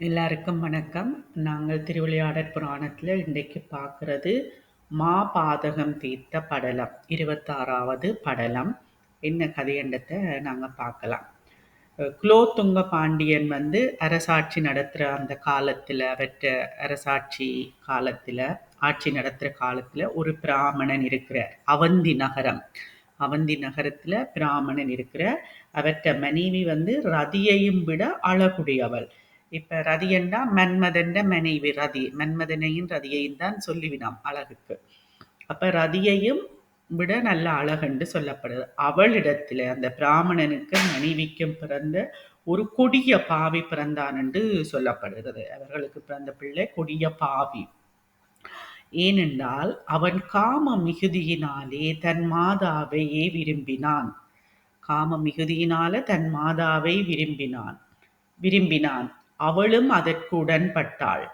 எல்லாருக்கும் வணக்கம். நாங்கள் திருவிளையாடற் புராணத்தில் இன்றைக்கு பார்க்குறது மா பாதகம் தீர்த்த படலம். 26வது படலம். என்ன கதையண்டத்தை நாங்கள் பார்க்கலாம். குலோத்துங்க பாண்டியன் வந்து அரசாட்சி நடத்துகிற அந்த காலத்தில் அவற்ற அரசாட்சி காலத்தில் ஆட்சி நடத்துகிற காலத்தில் ஒரு பிராமணன் இருக்கிறார். அவந்தி நகரம். அவந்தி நகரத்தில் பிராமணன் இருக்கிற அவற்ற மனைவி வந்து ரதியையும் விட அழகுடையவள். இப்ப ரதியன்னா மன்மதன்ட மனைவி ரதி. மன்மதனையும் ரதியையும் தான் சொல்லிவிடாம் அழகுக்கு. அப்ப ரதியையும் விட நல்ல அழகென்று சொல்லப்படுது. அவளிடத்துல அந்த பிராமணனுக்கு மனைவிக்கும் பிறந்த ஒரு கொடிய பாவி பிறந்தான் என்று சொல்லப்படுகிறது. அவர்களுக்கு பிறந்த பிள்ளை கொடிய பாவி. ஏனென்றால் அவன் காம மிகுதியினாலே தன் மாதாவையே விரும்பினான். காம மிகுதியினால தன் மாதாவை விரும்பினான் விரும்பினான். அவளும் அதற்கு உடன்பட்டாள்.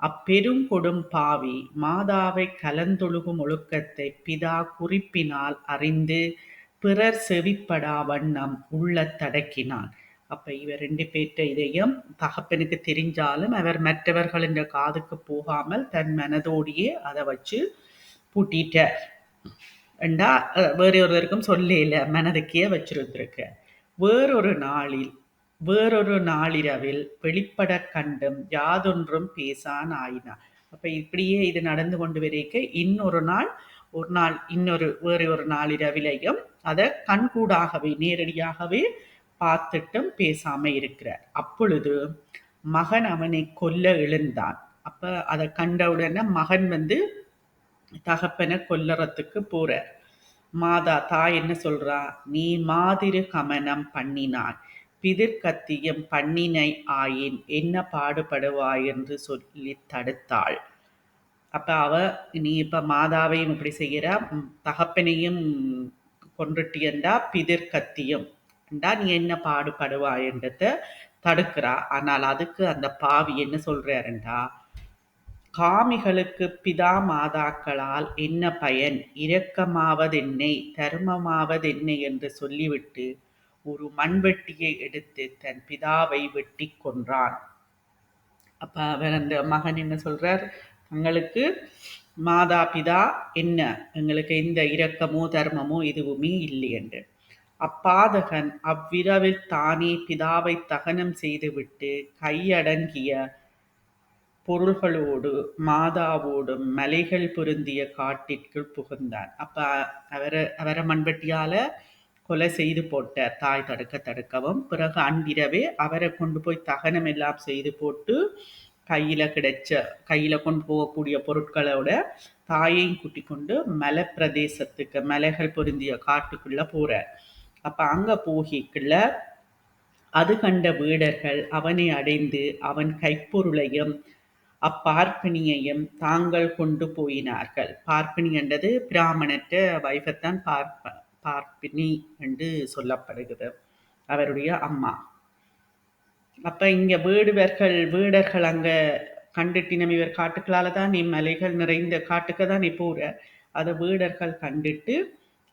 அப்பெரும் கொடும் பாவி மாதாவை கலந்தொழுகும் ஒழுக்கத்தை பிதா குறிப்பினால் அறிந்து பிறர் செவிப்படா வண்ணம் உள்ளத் தடக்கினான். அப்ப இவர் ரெண்டு பேர்ட்ட இதையும் தகப்பனுக்கு தெரிஞ்சாலும் அவர் மற்றவர்களின் காதுக்கு போகாமல் தன் மனதோடையே அதை வச்சு பூட்டிட்டார். என்றா அஹ், வேறொருவருக்கும் சொல்லல மனதுக்கே வச்சிருந்திருக்க வேறொரு நாளில் வேறொரு நாளிரவில் வெளிப்படக் கண்டும் யாதொன்றும் பேசான் ஆயினான் அப்ப இப்படியே இது நடந்து கொண்டு வரைக்க இன்னொரு நாள் ஒரு நாள் இன்னொரு வேறு ஒரு நாளிரவிலையும் அதை கண்கூடாகவே நேரடியாகவே பார்த்துட்டும் பேசாம இருக்கிறார். அப்பொழுது மகன் அவனை கொல்ல எழுந்தான். அப்ப அதை கண்டவுடனே மகன் வந்து தகப்பனை கொல்லறத்துக்கு போறார். மாதா தாய் என்ன சொல்றா? நீ மாதிரி கமனம் பண்ணினான் பிதிர்கத்தியும் பண்ணினை ஆயின் என்ன பாடுபடுவாய் என்று சொல்லி தடுத்தாள். அப்ப அவ நீ இப்ப மாதாவையும் இப்படி செய்கிற தகப்பனையும் கொன்றுட்டியண்டா பிதிர்க்கத்தியம் என்றா நீ என்ன பாடுபடுவாயன்றத தடுக்கிறா. ஆனால் அதுக்கு அந்த பாவி என்ன சொல்றாருண்டா? காமிகளுக்கு பிதா மாதாக்களால் என்ன பயன்? இரக்கமாவதென்னை தர்மமாவதென்னை என்று சொல்லிவிட்டு ஒரு மண்வெட்டியை எடுத்து தன் பிதாவை வெட்டி கொன்றான். அப்ப அவர் அந்த மகன் என்ன சொல்றார்? தங்களுக்கு மாதா பிதா என்ன? எங்களுக்கு எந்த இரக்கமோ தர்மமோ எதுவுமே இல்லை என்று. அப்பாதகன் அவ்விரவில் தானே பிதாவை தகனம் செய்துவிட்டு கையடங்கிய பொருள்களோடு மாதாவோடும் மலைகள் பொருந்திய காட்டிற்குள் புகுந்தான். அப்ப அவரை அவரை மண்வெட்டியால கொலை செய்து போட்ட தாய் தடுக்க தடுக்கவும் பிறகு அன்றிரவே அவரை கொண்டு போய் தகனம் எல்லாம் செய்து போட்டு கையில் கிடைச்ச கையில் கொண்டு போகக்கூடிய பொருட்களோட தாயையும் கூட்டி கொண்டு மலை பிரதேசத்துக்கு மலைகள் பொருந்திய காட்டுக்குள்ளே போகிற அப்போ அங்கே போகிக்குள்ள அது கண்ட வீடர்கள் அவனை அடைந்து அவன் கைப்பொருளையும் அப்பார்ப்பிணியையும் தாங்கள் கொண்டு போயினார்கள். பார்ப்பிணி என்றது பிராமணற்ற வைஃபத்தான் பார்ப்ப பார்ப்பினி என்று சொல்லப்படுகிறது. அவருடைய அம்மா. அப்போ இங்கே வீடுவர்கள் வீடர்கள் அங்கே கண்டுட்டினம் இவர் காட்டுக்களால் தான் நீ மலைகள் நிறைந்த காட்டுக்கு தான் நீ போகிற அதை வீடர்கள் கண்டுட்டு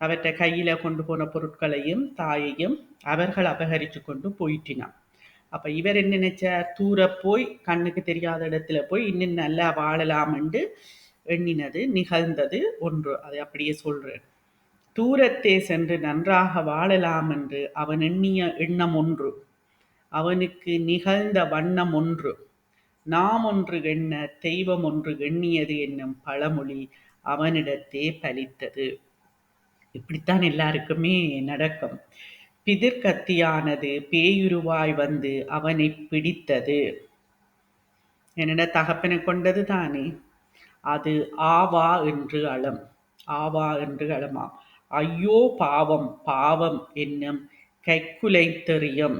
அவற்றை கையில் கொண்டு போன பொருட்களையும் தாயையும் அவர்கள் அபகரித்து கொண்டு போயிட்டினான். அப்போ இவர் என்ன நினைச்சார்? தூர போய் கண்ணுக்கு தெரியாத இடத்துல போய் இன்னும் நல்லா வாழலாம்னு எண்ணினது நிகழ்ந்தது ஒன்று. அதை அப்படியே சொல்கிறேன் தூரத்தே சென்று நன்றாக வாழலாம் என்று அவன் எண்ணிய எண்ணம் ஒன்று. அவனுக்கு நிகழ்ந்த வண்ணம் ஒன்று. நாம் ஒன்று எண்ண தெய்வம் ஒன்று எண்ணியது என்னும் பழமொழி அவனிடத்தே பலித்தது. இப்படித்தான் எல்லாருக்குமே நடக்கும். பிதிர்கத்தியானது பேயுருவாய் வந்து அவனை பிடித்தது. என்னடா தகப்பனை கொண்டது தானே? அது ஆவா என்று அளம் ஆவா என்று அளமாம் ஐயோ பாவம் பாவம் என்னும் கைக்குலைத்தெறியும்.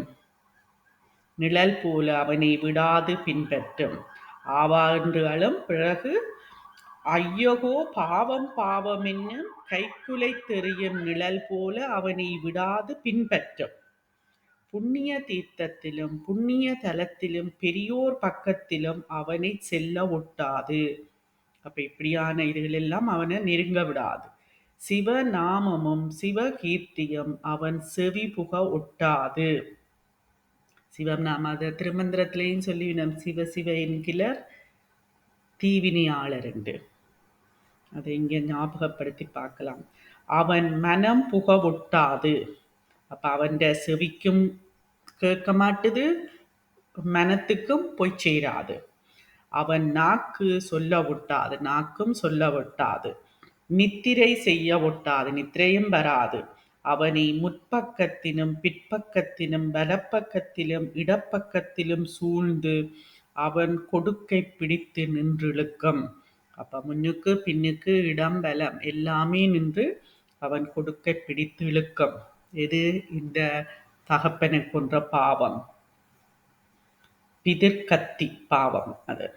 நிழல் போல அவனை விடாது பின்பற்றும். ஆவா என்று அழும் பிறகு ஐயகோ பாவம் பாவம் என்னும் கைக்குலை தெரியும் நிழல் போல அவனை விடாது பின்பற்றும். புண்ணிய தீர்த்தத்திலும் புண்ணிய தலத்திலும் பெரியோர் பக்கத்திலும் அவனை செல்ல ஒட்டாது. அப்ப இப்படியான இதுகளெல்லாம் அவனை நெருங்க விடாது. சிவநாமமும் சிவகீர்த்தியும் அவன் செவி புக ஒட்டாது. சிவம் நாம் அதை திருமந்திரத்திலையும் சொல்லிவினோம் சிவ சிவ என்கிலர் தீவினியாளர் என்று அதை இங்கே ஞாபகப்படுத்தி பார்க்கலாம். அவன் மனம் புக ஒட்டாது. அப்போ அவன் செவிக்கும் கேட்க மாட்டுது மனத்துக்கும் போய் சேராது. அவன் நாக்கு சொல்ல விட்டாது நாக்கும் சொல்ல விட்டாது நித்திரை செய்ய ஒட்டாது நித்திரையும் வராது. அவனை முற்பக்கத்திலும் பிற்பக்கத்திலும் வலப்பக்கத்திலும் இடப்பக்கத்திலும் சூழ்ந்து அவன் கொடுக்கை பிடித்து நின்றிழுக்கும். அப்ப முன்னுக்கு பின்னுக்கு இடம் பலம் எல்லாமே நின்று அவன் கொடுக்கை பிடித்து இழுக்கும். எது? இந்த தகப்பனை கொன்ற பாவம். பிதிர்கத்தி பாவம் அது.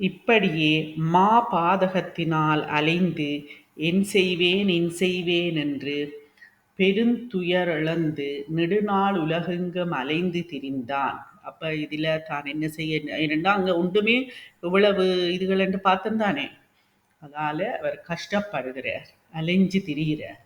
இப்படியே மா பாதகத்தினால் அலைந்து என் செய்வேன் என் செய்வேன் என்று பெருந்துயரளந்து நெடுநாள் உலகெங்கும் அலைந்து திரிந்தான். அப்போ இதில் தான் என்ன செய்ய ஏனென்றா அங்கே ஒன்றுமே இவ்வளவு இதுகள் என்று பார்த்தந்தானே. அதால் அவர் கஷ்டப்படுகிறார் அலைஞ்சு திரிகிறார்.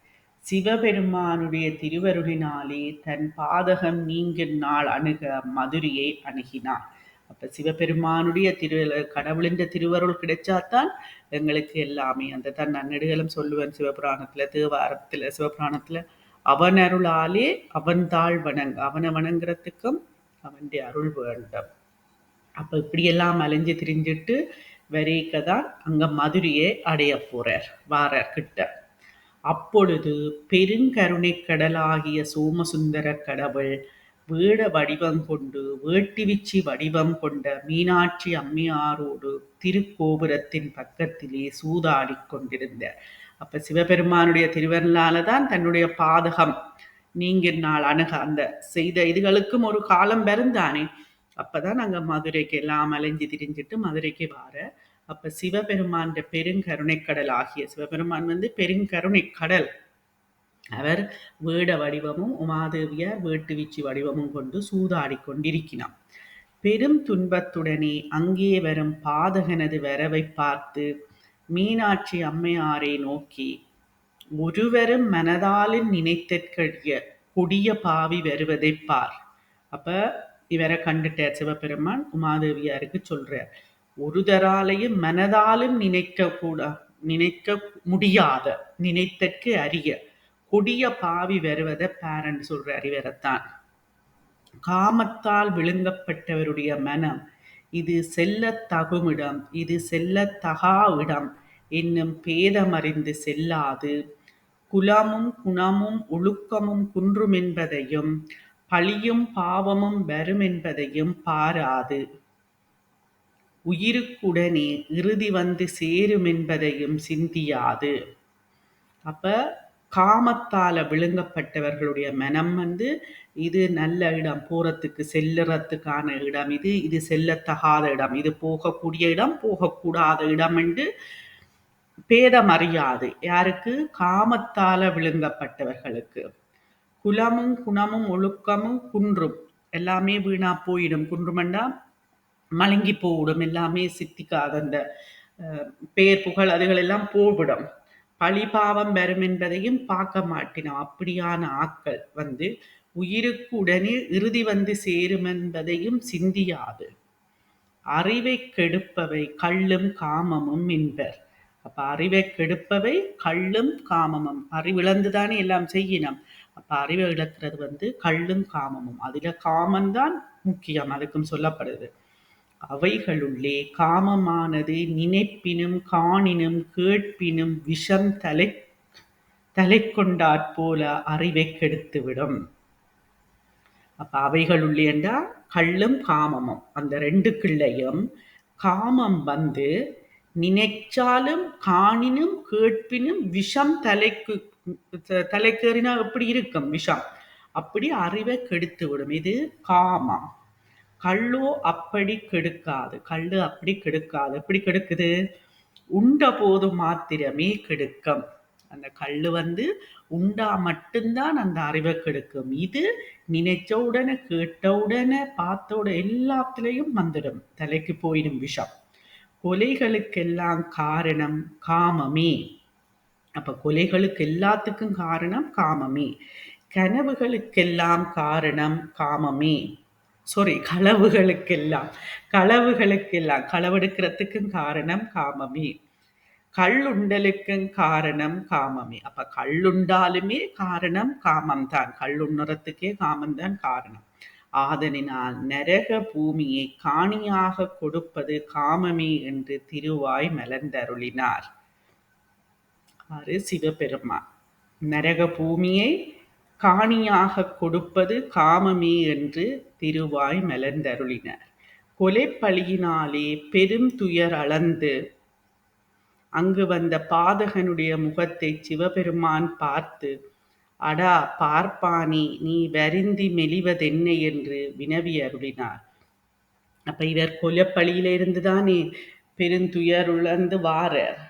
சிவபெருமானுடைய திருவருளினாலே தன் பாதகம் நீங்கின் நாள் அணுக மதுரையை அணுகினான். அப்ப சிவபெருமானுடைய திரு கடவுளின் திருவருள் கிடைச்சாதான் எங்களுக்கு எல்லாமே. அந்த தன் நன்னெடுகளும் சொல்லுவேன் சிவபுராணத்துல தேவாரத்துல சிவபுராணத்துல. அவன் அருளாலே அவன் தாழ் வணங்க அவனை வணங்குறதுக்கும் அவனுடைய அருள் வேண்டும். அப்ப இப்படியெல்லாம் அலைஞ்சு திரிஞ்சிட்டு வரைக்கதான் அங்க மதுரையை அடைய போறார் வாரர் கிட்ட. அப்பொழுது பெருங்கருணை கடலாகிய சோமசுந்தர கடவுள் வேட வடிவம் கொண்டு வேட்டிவிச்சி வடிவம் கொண்ட மீனாட்சி அம்மையாரோடு திருக்கோபுரத்தின் பக்கத்திலே சூதாடி கொண்டிருந்த அப்ப சிவபெருமானுடைய திருவருளால தான் தன்னுடைய பாதகம் நீங்கிற நாள் அணுக அந்த செய்த இதுகளுக்கும் ஒரு காலம் பிறந்தானே அப்பதான் நாங்கள் மதுரைக்கு எல்லாம் அலைஞ்சு திரிஞ்சிட்டு மதுரைக்கு வார. அப்ப சிவபெருமான் பெருங்கருணை கடல் ஆகிய சிவபெருமான் வந்து பெருங்கருணை கடல். அவர் வேட வடிவமும் உமாதேவியார் வேட்டு வீச்சு வடிவமும் கொண்டு சூதாடி கொண்டிருக்கிறான். பெரும் துன்பத்துடனே அங்கே வரும் பாதகனது வரவை பார்த்து மீனாட்சி அம்மையாரை நோக்கி ஒருவரும் மனதாலும் நினைத்தற்கடிய கொடிய பாவி வருவதை பார் அப்ப இவரை கண்டுட்டார் சிவபெருமான் உமாதேவியாருக்கு சொல்றார் ஒரு தராலையும் மனதாலும் நினைக்க கூட நினைக்க முடியாத நினைத்தற்கு அறிய கொடிய பாவி வருவத பேரண்ட் சொல்ற அறிவரத்தான். காமத்தால் விழுங்கப்பட்டவருடைய மனம் இது செல்ல தகுமிடம் இது செல்ல தகா இடம் என்னும் பேதமறிந்து செல்லாது. குலமும் குணமும் ஒழுக்கமும் குன்றும் என்பதையும் பழியும் பாவமும் வரும் என்பதையும் பாராது. உயிருக்குடனே இறுதி வந்து சேரும் என்பதையும் சிந்தியாது. அப்ப காமத்தால விழுங்கப்பட்டவர்களுடைய மனம் வந்து இது நல்ல இடம் போறதுக்கு செல்லுறதுக்கான இடம் இது இது செல்லத்தகாத இடம் இது போகக்கூடிய இடம் போகக்கூடாத இடம் என்று பேதம் அறியாது. யாருக்கு? காமத்தால விழுங்கப்பட்டவர்களுக்கு. குலமும் குணமும் ஒழுக்கமும் குன்றும். எல்லாமே வீணா போயிடும். குன்றுமெண்டா மலங்கி போவிடும். எல்லாமே சித்திக்காத அந்த பெயர் புகழ் அதுகள் எல்லாம் போவிடும் பழிபாவம் வரும் என்பதையும் பார்க்க மாட்டினோம் அப்படியான ஆக்கள் வந்து உயிருக்கு உடனே இறுதி வந்து சேரும் என்பதையும் சிந்தியாது. அறிவை கெடுப்பவை கள்ளும் காமமும் என்பர். அப்ப அறிவை கெடுப்பவை கள்ளும் காமமும். அறிவிழந்துதானே எல்லாம் செய்யணும் அப்ப அறிவை இழக்கிறது வந்து கள்ளும் காமமும். அதுல காமம்தான் முக்கியம். அதுக்கும் சொல்லப்படுது. அவைகளுள்ளே காமமானது நினைப்பினும் காணினும் கேட்பினும் விஷம் தலை தலை கொண்டாற்போல அறிவை கெடுத்துவிடும். அப்ப அவைகளுள்ளே என்றால் கள்ளும் காமமும். அந்த ரெண்டு கிள்ளையும் காமம் வந்து நினைச்சாலும் காணினும் கேட்பினும் விஷம் தலைக்கு தலைக்கேறினா எப்படி இருக்கும் விஷம்? அப்படி அறிவை கெடுத்து விடும் இது காமம். கள்ளோ அப்படி கெடுக்காது கள்ளு அப்படி கெடுக்காது. எப்படி கெடுக்குது? உண்ட போது மாத்திரமே கெடுக்கும். அந்த கல் வந்து உண்டா மட்டும்தான் அந்த அறிவை கெடுக்கும். இது நினைச்ச உடனே கேட்ட உடனே பார்த்த உடனே எல்லாத்துலேயும் வந்துடும். தலைக்கு போயிடும் விஷம். கொலைகளுக்கெல்லாம் காரணம் காமமே. அப்ப கொலைகளுக்கு எல்லாத்துக்கும் காரணம் காமமே. கனவுகளுக்கெல்லாம் காரணம் காமமே. சாரி களவுகளுக்கெல்லாம். களவுகளுக்கெல்லாம். களவெடுக்கிறதுக்கும் காரணம் காமமே. கல்லுண்டலுக்கும் காரணம் காமமே. அப்ப கள்ளுண்டாலுமே காரணம் காமம்தான். கல்லுண்ணுறத்துக்கே காமம்தான் காமம் தான் காரணம். ஆதலினால் நரக பூமியை காணியாக கொடுப்பது காமமே என்று திருவாய் மலர்ந்தருளினார். ஆறு சிவபெருமான். நரக பூமியை காணியாக கொடுப்பது காமமே என்று திருவாய் மலர்ந்தருளினார். கொலைப்பழியினாலே பெரும் துயர் அளந்து அங்கு வந்த பாதகனுடைய முகத்தை சிவபெருமான் பார்த்து அடா பார்ப்பானே நீ வருந்தி மெலிவதென்ன? என்று வினவி அருளினார். அப்ப இவர் கொலைப்பழியிலிருந்து தானே பெருந்துயர் உழந்து வாரர்.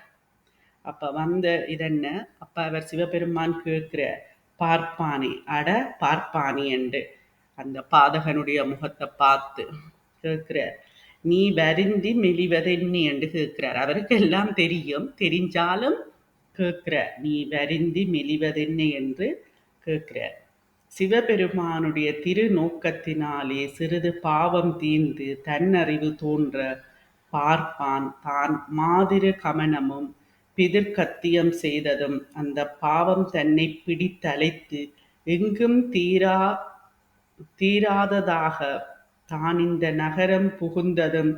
அப்ப வந்த இதென்ன? அப்ப அவர் சிவபெருமான் கேட்கிறார் பார்ப்பானி அட பார்ப்பானி என்று அந்த பாதகனுடைய முகத்தை பார்த்து கேட்கிறார். நீ வருந்தி மெலிவதென்னி என்று கேட்கிறார். அவருக்கு எல்லாம் தெரியும் தெரிஞ்சாலும் கேட்கிறார். நீ வருந்தி மெலிவதென்ன என்று கேட்கிறார். சிவபெருமானுடைய திருநோக்கத்தினாலே சிறிது பாவம் தீர்ந்து தன்னறிவு தோன்ற பார்ப்பான். தான் மாதிரு கமனமும் பிதிர்கத்தியம் செய்ததும் அந்த பாவம் தன்னை பிடித்தலைத்து எங்கும் தீரா தீராததாக தான் இந்த நகரம் புகுந்ததும்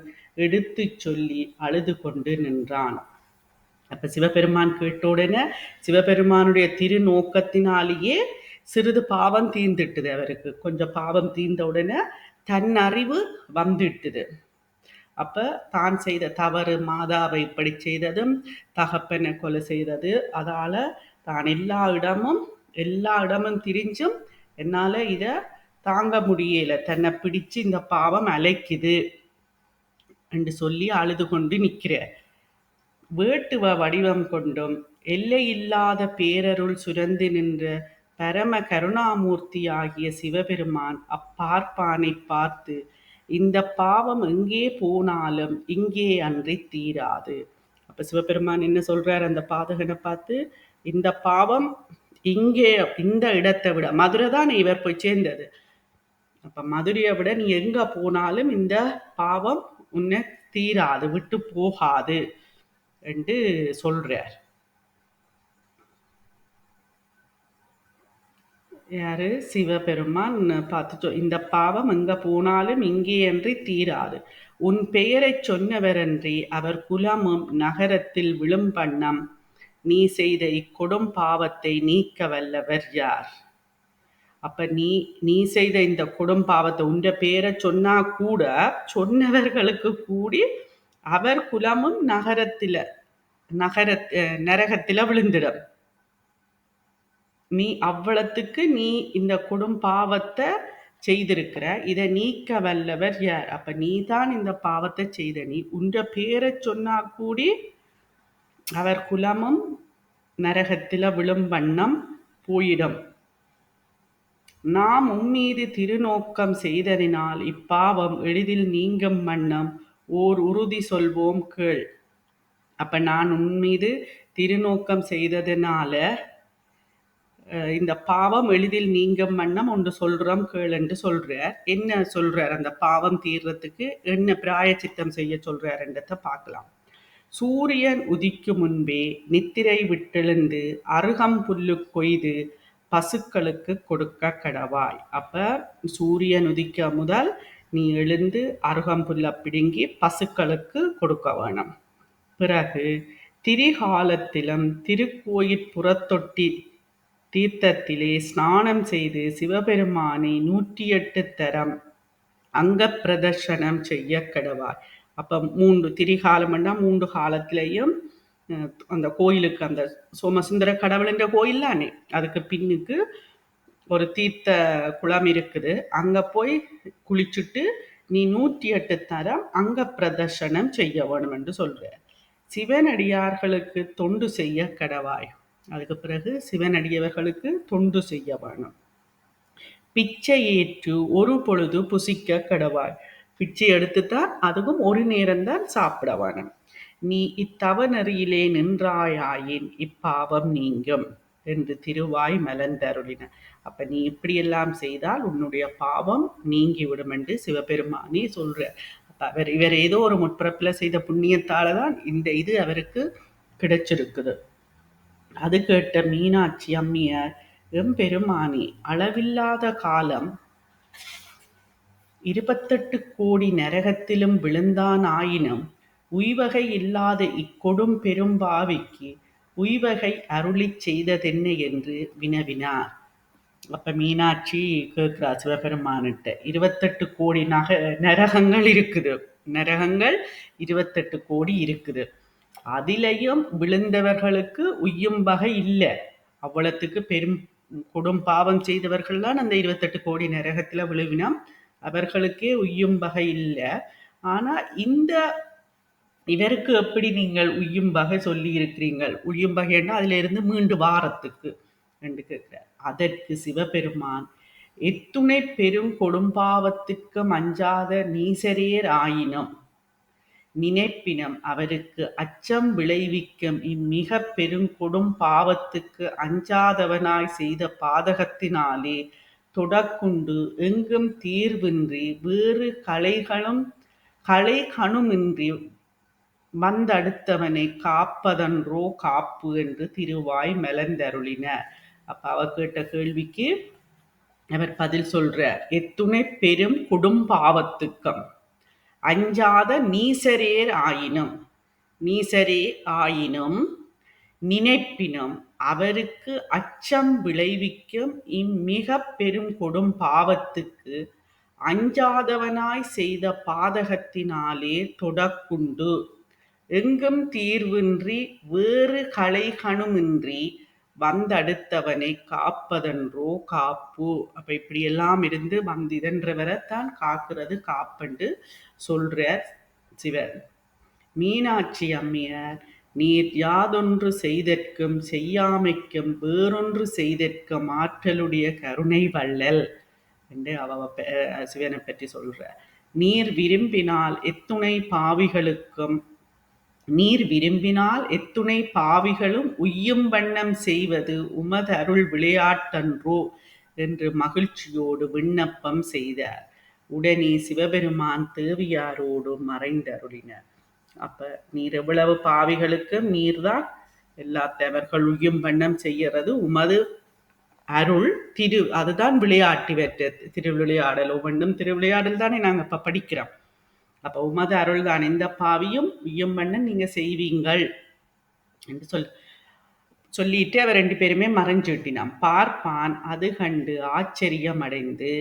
எடுத்துச் சொல்லி அழுது கொண்டு நின்றான். அப்ப சிவபெருமான் கேட்ட உடனே சிவபெருமானுடைய திருநோக்கத்தினாலேயே சிறிது பாவம் தீர்ந்துட்டுது அவருக்கு. கொஞ்சம் பாவம் தீர்ந்த உடனே தன் அறிவு வந்துட்டுது. அப்ப தான் செய்த தவறு மாதாவை இப்படி செய்ததும் தகப்பனை கொலை செய்தது. அதால தான் எல்லா இடமும் எல்லா இடமும் திரிஞ்சும் என்னால இத தாங்க முடியல. தன்னை பிடிச்சு இந்த பாவம் அழைக்குது என்று சொல்லி அழுது கொண்டு நிற்கிற வேட்டுவ வடிவம் கொண்டும் எல்லையில்லாத பேரருள் சுரந்து நின்ற பரம கருணாமூர்த்தி ஆகிய சிவபெருமான் அப்பார்ப்பானை பார்த்து இந்த பாவம் எங்கே போனாலும் இங்கே அன்றி தீராது. அப்ப சிவபெருமான் என்ன சொல்றார்? அந்த பாதகனை பார்த்து இந்த பாவம் இங்கே இந்த இடத்தை விட மதுரை தான் இவர் போய் சேர்ந்தது. அப்ப மதுரையை விட நீ எங்க போனாலும் இந்த பாவம் உன்னை தீராது விட்டு போகாது என்று சொல்றார். யாரு? சிவபெருமான். பார்த்துச்சோம் இந்த பாவம் எங்க போனாலும் இங்கேயன்றி தீராது. உன் பெயரைச் சொன்னவரன்றி அவர் குலமும் நகரத்தில் விழும்பண்ணம் நீ செய்த இக்கொடும் பாவத்தை நீக்க வல்லவர் யார்? அப்ப நீ நீ செய்த இந்த கொடும் பாவத்தை உண்ட பேரை சொன்னா கூட சொன்னவர்களுக்கு கூடி அவர் குலமும் நகரத்தில நகர நரகத்தில விழுந்திடும். நீ அவ்வளத்துக்கு நீ இந்த கொடும் பாவத்தை செய்திருக்கிற. இதை நீக்க வல்லவர் யார்? அப்ப நீ தான் இந்த பாவத்தை செய்த. நீ உன்ற பேரை சொன்னா கூடி அவர் குலமும் நரகத்தில விழும் வண்ணம் போயிடும். நாம் உம்மீது திருநோக்கம் செய்ததினால் இப்பாவம் எளிதில் நீங்கும் வண்ணம் ஓர் உறுதி சொல்வோம் கேள். அப்ப நான் உன்மீது திருநோக்கம் செய்ததினால இந்த பாவம் எளிதில் நீங்கும் வண்ணம் ஒன்று சொல்றோம் கேள் சொல்றார். என்ன சொல்றார் அந்த பாவம் தீர்றதுக்கு? என்ன பிராய சித்தம் செய்ய சொல்றாருன்றத பார்க்கலாம். சூரியன் உதிக்கும் முன்பே நித்திரை விட்டெழுந்து அருகம் புல்லு கொய்து பசுக்களுக்கு கொடுக்க கடவாய். அப்ப சூரியன் உதிக்க முதல் நீ எழுந்து அருகம் புல்ல பிடுங்கி பசுக்களுக்கு கொடுக்க வேணும். பிறகு திரிகாலத்திலும் திருக்கோயில் புறத்தொட்டி தீர்த்தத்திலே ஸ்நானம் செய்து சிவபெருமானை நூற்றி எட்டு தரம் அங்க பிரதர்ஷனம் செய்ய கடவாய் அப்போ மூன்று திரிகாலம்னா மூன்று காலத்திலையும் அந்த கோயிலுக்கு அந்த சோமசுந்தர கடவுளின்ற கோயில் தானே? அதுக்கு பின்னுக்கு ஒரு தீர்த்த குளம் இருக்குது. அங்கே போய் குளிச்சுட்டு நீ நூற்றி எட்டு தரம் அங்க பிரதர்ஷனம் செய்ய வேணும் என்று சொல்ற. சிவனடியார்களுக்கு தொண்டு செய்ய கடவாய். அதுக்கு பிறகு சிவனடியவர்களுக்கு தொண்டு செய்ய வேணும். பிச்சை ஏற்று ஒரு பொழுது புசிக்க கடவாய் பிச்சை எடுத்துத்தான் அதுவும் ஒரு நேரம்தான் சாப்பிட வேணும். நீ இத்தவ நெறியிலே நின்றாயாயின் இப்பாவம் நீங்கும் என்று திருவாய் மலர்ந்தருளின. அப்ப நீ இப்படியெல்லாம் செய்தால் உன்னுடைய பாவம் நீங்கிவிடும் என்று சிவபெருமானே சொல்ற அப்ப அவர் இவர் ஏதோ ஒரு முற்பிறப்புல செய்த புண்ணியத்தால தான் இந்த இது அவருக்கு கிடைச்சிருக்குது. அது கேட்ட மீனாட்சி அம்மியார் எம்பெருமானி அளவில்லாத காலம் இருபத்தெட்டு கோடி நரகத்திலும் விழுந்தான் ஆயினும் உய்வகை இல்லாத இக்கொடும் பெரும்பாவிக்கு உய்வகை அருளிச் செய்ததென்ன? என்று வினவினார். அப்ப மீனாட்சி கேட்கிறா சிவபெருமானிட்ட இருபத்தெட்டு கோடி நக நரகங்கள் இருக்குது. நரகங்கள் இருபத்தெட்டு கோடி இருக்குது. அதிலையும் விழுந்தவர்களுக்கு உய்யும் வகை இல்லை. அவ்வளத்துக்கு பெரும் கொடும் பாவம் செய்தவர்கள் தான் அந்த இருபத்தெட்டு கோடி நரகத்துல விழுவினம். அவர்களுக்கே உய்யும் வகை இல்லை. ஆனா இந்த இவருக்கு எப்படி நீங்கள் உய்யும் வகை சொல்லி இருக்கிறீங்கள் உய்யும் வகைன்னா அதுல இருந்து மீண்டு வாரத்துக்கு என்று கேட்கிறார். அதற்கு சிவபெருமான் எத்துணை பெரும் கொடும்பாவத்துக்கு மஞ்சாத நீசரேர் ஆயினும் நினைப்பினம். அவருக்கு அச்சம் விளைவிக்கும். இம்மிக பெருங்கொடும் பாவத்துக்கு அஞ்சாதவனாய் செய்த பாதகத்தினாலே தொடக்குண்டு. எங்கும் தீர்வின்றி வேறு கலைகளும் கலைகணுமின்றி வந்தடுத்தவனை காப்பதன்றோ காப்பு என்று திருவாய் மலர்ந்தருளினார் அப்ப அவர் கேட்ட கேள்விக்கு அவர் பதில் சொல்றார். எத்துணை பெரும் குடும்பாவத்துக்கம். அஞ்சாத நீசரேர் ஆயினும் நீசரே ஆயினும் நினைப்பினும் அவருக்கு அச்சம் விளைவிக்கும் இம்மிக பெரும் கொடும் பாவத்துக்கு அஞ்சாதவனாய் செய்த பாதகத்தினாலே தொடக்குண்டு. எங்கும் தீர்வின்றி வேறு களைகணுமின்றி வந்தடுத்தவனை காப்பதன்றோ காப்பு. அப்போ இப்படி எல்லாம் இருந்து வந்திதன்றவரை தான் காக்குறது காப்பண்டு சொல்றார் சிவர் மீனாட்சி அம்மையார் நீர் யாதொன்று செய்தற்கும் செய்யாமைக்கும் வேறொன்று செய்தற்கும் ஆற்றலுடைய கருணை வள்ளல் என்று அவ சிவனை பற்றி சொல்ற நீர் விரும்பினால் எத்துணை பாவிகளுக்கும் நீர் விரும்பினால் எத்துணை பாவிகளும் உய்யும் வண்ணம் செய்வது உமது அருள் விளையாட்டன்றோ என்று மகிழ்ச்சியோடு விண்ணப்பம் செய்தார். உடனே சிவபெருமான் தேவியாரோடு மறைந்தருளினர். அப்ப நீர் எவ்வளவு பாவிகளுக்கும் நீர்தான்? எல்லா தேவர்கள் உய்யும் வண்ணம் செய்யறது உமது அருள் திரு அதுதான் விளையாட்டு வெற்ற திருவிளையாடல். ஒவ்வொன்றும் திருவிளையாடல் தானே நாங்கள் இப்ப படிக்கிறோம். அப்ப உமது அருள் தான் எந்த பாவியும் உய்யும் வண்ணம் நீங்க செய்வீங்கள் என்று சொல் சொல்லிட்டு அவர் ரெண்டு பேருமே மறைஞ்சுட்டினான் பார்ப்பான் அது கண்டு ஆச்சரியம் அடைந்து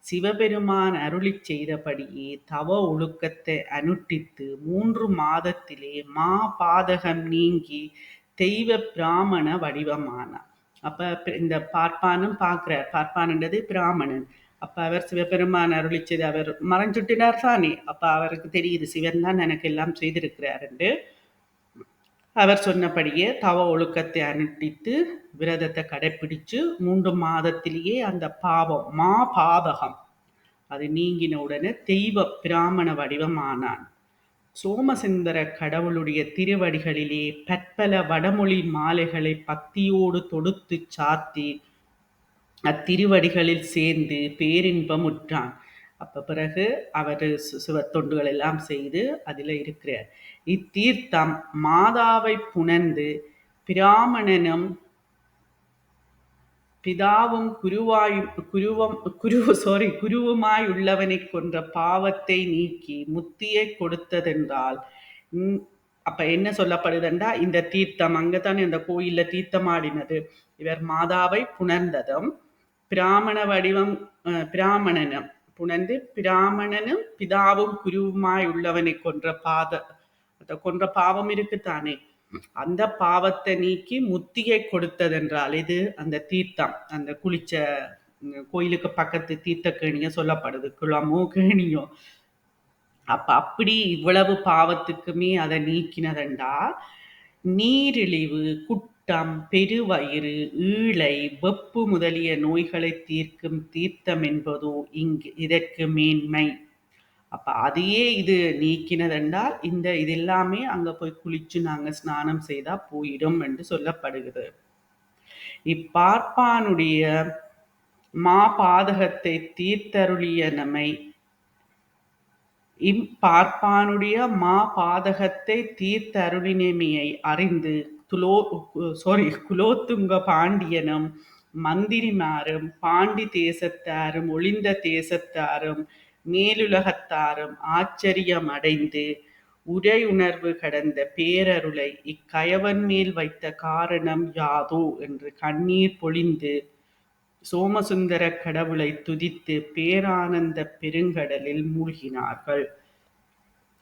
சிவபெருமான் அருளி செய்தபடியே தவ ஒழுக்கத்தை அனுட்டித்து மூன்று மாதத்திலே மா பாதகம் நீங்கி தெய்வ பிராமண வடிவமானான் அப்ப இந்த பார்ப்பானும் பார்க்கிறார். பார்ப்பான்ன்றது பிராமணன். அப்ப அவர் சிவபெருமான் அருளிச்சது அவர் மறைஞ்சுட்டினார் தானே அப்ப அவருக்கு தெரியுது சிவன் தான் எனக்கு எல்லாம் செய்திருக்கிறார் என்று அவர் சொன்னபடியே தவ ஒழுக்கத்தை அனுட்டித்து விரதத்தை கடைப்பிடிச்சு மூன்று மாதத்திலேயே அந்த பாவம் மா பாபகம் அது நீங்கின உடனே தெய்வ பிராமண வடிவமானான். சோமசுந்தர கடவுளுடைய திருவடிகளிலே பற்பல வடமொழி மாலைகளை பக்தியோடு தொடுத்து சாத்தி அத்திருவடிகளில் சேர்ந்து பேரின்பம் உற்றான். அப்ப பிறகு அவர் சிவ தொண்டுகள் எல்லாம் செய்து அதில் இருக்கிறார். இத்தீர்த்தம் மாதாவை புணர்ந்து பிராமணனும் பிதாவும் குருவாய் குருவம் குரு சாரி குருவுமாய் உள்ளவனை கொன்ற பாவத்தை நீக்கி முத்தியை கொடுத்ததென்றால் அப்ப என்ன சொல்லப்படுதுண்டா? இந்த தீர்த்தம் அங்கதான் இந்த கோயில்ல தீர்த்தமாடினது. இவர் மாதாவை புணர்ந்ததும் பிராமண வடிவம் பிராமணனும் புணர்ந்து பிராமணனும் பிதாவும் குருவுமாய் உள்ளவனை கொன்ற பாத கொன்ற பாவம் இருக்குத்தானே அந்த பாவத்தை நீக்கி முத்தியை கொடுத்ததென்றால் இது அந்த தீர்த்தம் அந்த குளிச்ச கோயிலுக்கு பக்கத்து தீர்த்த கேணிய சொல்லப்படுது குளமோ கேணியோ. அப்ப அப்படி இவ்வளவு பாவத்துக்குமே அதை நீக்கினதண்டா நீரிழிவு தம் பெருவயிறு ஈழை வெப்பு முதலிய நோய்களை தீர்க்கும் தீர்த்தம் என்பதோ இங்கு இதற்கு மேன்மை. அப்ப அதையே இது நீக்கினதென்றால் இந்த இது எல்லாமே அங்க போய் குளிச்சு நாங்க ஸ்நானம் செய்தா போயிடும் என்று சொல்லப்படுகிறது. இப்பார்ப்பானுடைய மா பாதகத்தை தீர்த்தருளிய இம் பார்ப்பானுடைய மா பாதகத்தை தீர்த்தருளினமையை அறிந்து துலோ சாரி குலோத்துங்க பாண்டியனும் மந்திரிமாரும் பாண்டி தேசத்தாரும் ஒளிந்த தேசத்தாரும் மேலுலகத்தாரும் ஆச்சரியம் அடைந்து உரையுணர்வு கடந்த பேரருளை இக்கயவன் மேல் வைத்த காரணம் யாதோ என்று கண்ணீர் பொழிந்து சோமசுந்தர கடவுளை துதித்து பேரானந்த பெருங்கடலில் மூழ்கினார்கள்.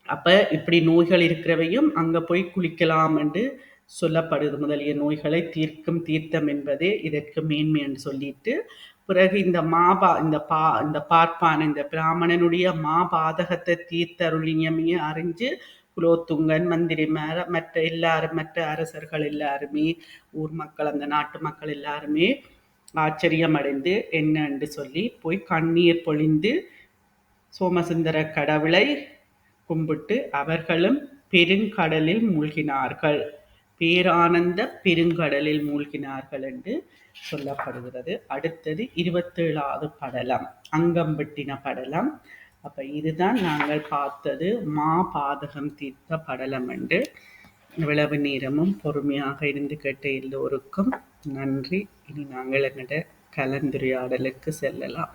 அப்ப இப்படி நோய்கள் இருக்கிறவையும் அங்க போய் குளிக்கலாம் என்று சொல்லப்படுது முதலிய நோய்களை தீர்க்கும் தீர்த்தம் என்பதே இதற்கு மேன்மை என்று சொல்லிட்டு பிறகு இந்த மாபா இந்த பா இந்த பார்ப்பான இந்த பிராமணனுடைய மா பாதகத்தை அறிஞ்சு குலோத்துங்கன் மந்திரி மேல மற்ற எல்லாரும் மற்ற அரசர்கள் எல்லாருமே ஊர் மக்கள் அந்த நாட்டு மக்கள் எல்லாருமே ஆச்சரியம் அடைந்து என்னன்னு சொல்லி போய் கண்ணீர் பொழிந்து சோமசுந்தர கடவுளை கும்பிட்டு அவர்களும் பெருங்கடலில் மூழ்கினார்கள். பேரானந்த பெருங்கடலில் மூழ்கினார்கள் என்று சொல்லப்படுகிறது. அடுத்தது இருபத்தேழாவது படலம் அங்கம்பட்டின படலம். அப்ப இதுதான் நாங்கள் பார்த்தது மா பாதகம் தீர்த்த படலம் என்று. இவ்வளவு நேரமும் பொறுமையாக இருந்து கேட்ட எல்லோருக்கும் நன்றி. இனி நாங்கள் என்னோட கலந்துரையாடலுக்கு செல்லலாம்.